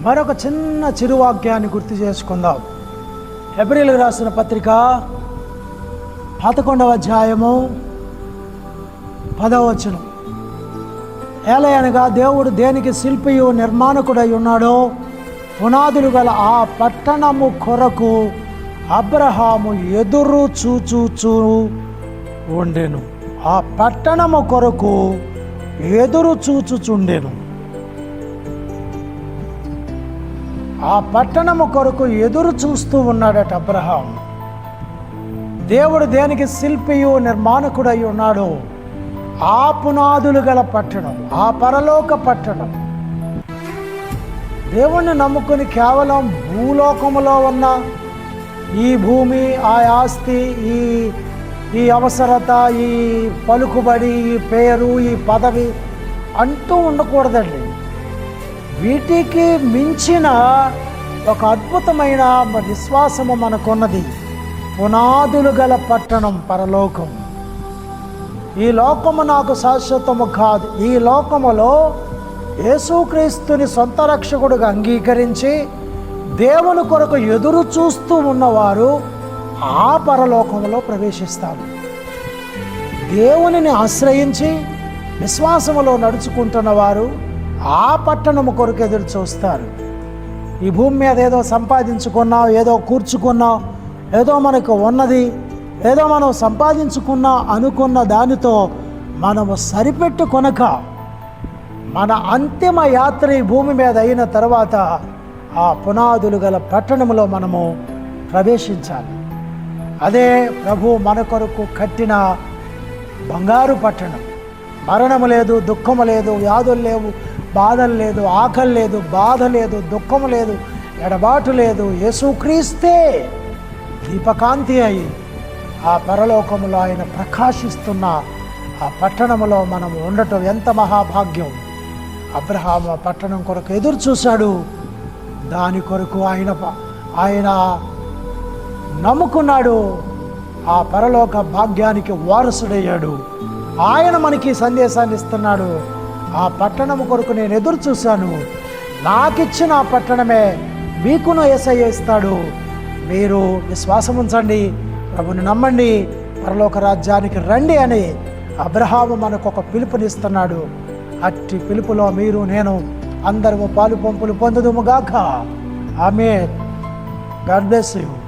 మరొక చిన్న చిరువాక్యాన్ని గుర్తు చేసుకుందాం. ఏప్రిల్ రాసిన పత్రిక పదకొండవ అధ్యాయము పదవచనం ఏలయనగా దేవుడు దేనికి శిల్పియు నిర్మాణకుడై ఉన్నాడో పునాదులు గల ఆ పట్టణము కొరకు అబ్రహాము ఎదురు చూచూచూ ఉండెను. ఆ పట్టణము కొరకు ఎదురు చూచుచుండెను. ఆ పట్టణము కొరకు ఎదురు చూస్తూ ఉన్నాడట అబ్రహాం. దేవుడు దేనికి శిల్పియు నిర్మాణకుడై ఉన్నాడో ఆ పునాదులు గల పట్టణం ఆ పరలోక పట్టణం. దేవుణ్ణి నమ్ముకుని కేవలం భూలోకములో ఉన్న ఈ భూమి ఆ ఆస్తి ఈ ఈ అవసరత ఈ పలుకుబడి ఈ పేరు ఈ పదవి అంటూ ఉండకూడదండి. వీటికి మించిన ఒక అద్భుతమైన విశ్వాసము మనకున్నది. పునాదులు గల పట్టణం పరలోకం. ఈ లోకము నాకు శాశ్వతము కాదు. ఈ లోకములో యేసుక్రీస్తుని సొంత రక్షకుడుగా అంగీకరించి దేవుని కొరకు ఎదురు చూస్తూ ఉన్నవారు ఆ పరలోకములో ప్రవేశిస్తారు. దేవునిని ఆశ్రయించి విశ్వాసములో నడుచుకుంటున్న వారు ఆ పట్టణము కొరకు ఎదురు చూస్తారు. ఈ భూమి మీద ఏదో సంపాదించుకున్నావు ఏదో కూర్చుకున్నావు ఏదో మనకు ఉన్నది ఏదో మనం సంపాదించుకున్నా అనుకున్న దానితో మనము సరిపెట్టుకొనక మన అంతిమ యాత్ర ఈ భూమి మీద అయిన తర్వాత ఆ పునాదులు గల పట్టణంలో మనము ప్రవేశించాలి. అదే ప్రభు మన కొరకు కట్టిన బంగారు పట్టణం. మరణము లేదు దుఃఖము లేదు వ్యాధులు లేవు బాధలు లేదు ఆకలి లేదు బాధ లేదు దుఃఖం లేదు ఎడబాటు లేదు. యేసుక్రీస్తే దీపకాంతి అయి ఆ పరలోకములో ఆయన ప్రకాశిస్తున్న ఆ పట్టణములో మనం ఉండటం ఎంత మహాభాగ్యం. అబ్రహాం ఆ పట్టణం కొరకు ఎదురు చూశాడు. దాని కొరకు ఆయన ఆయన నమ్ముకున్నాడు. ఆ పరలోక భాగ్యానికి వారసుడయ్యాడు. ఆయన మనకి సందేశాన్ని ఇస్తున్నాడు. ఆ పట్టణము కొరకు నేను ఎదురు చూశాను. నాకిచ్చిన ఆ పట్టణమే మీకును ఏసై ఇస్తాడు. మీరు విశ్వాసం ఉంచండి ప్రభుని నమ్మండి. పరలోక రాజ్యానికి రండి అని అబ్రహాము మనకు ఒక పిలుపునిస్తున్నాడు. అట్టి పిలుపులో మీరు నేను అందరము పాలు పంపులు పొందుదుముగాక ఆమె గాడ్ బ్లెస్ యూ.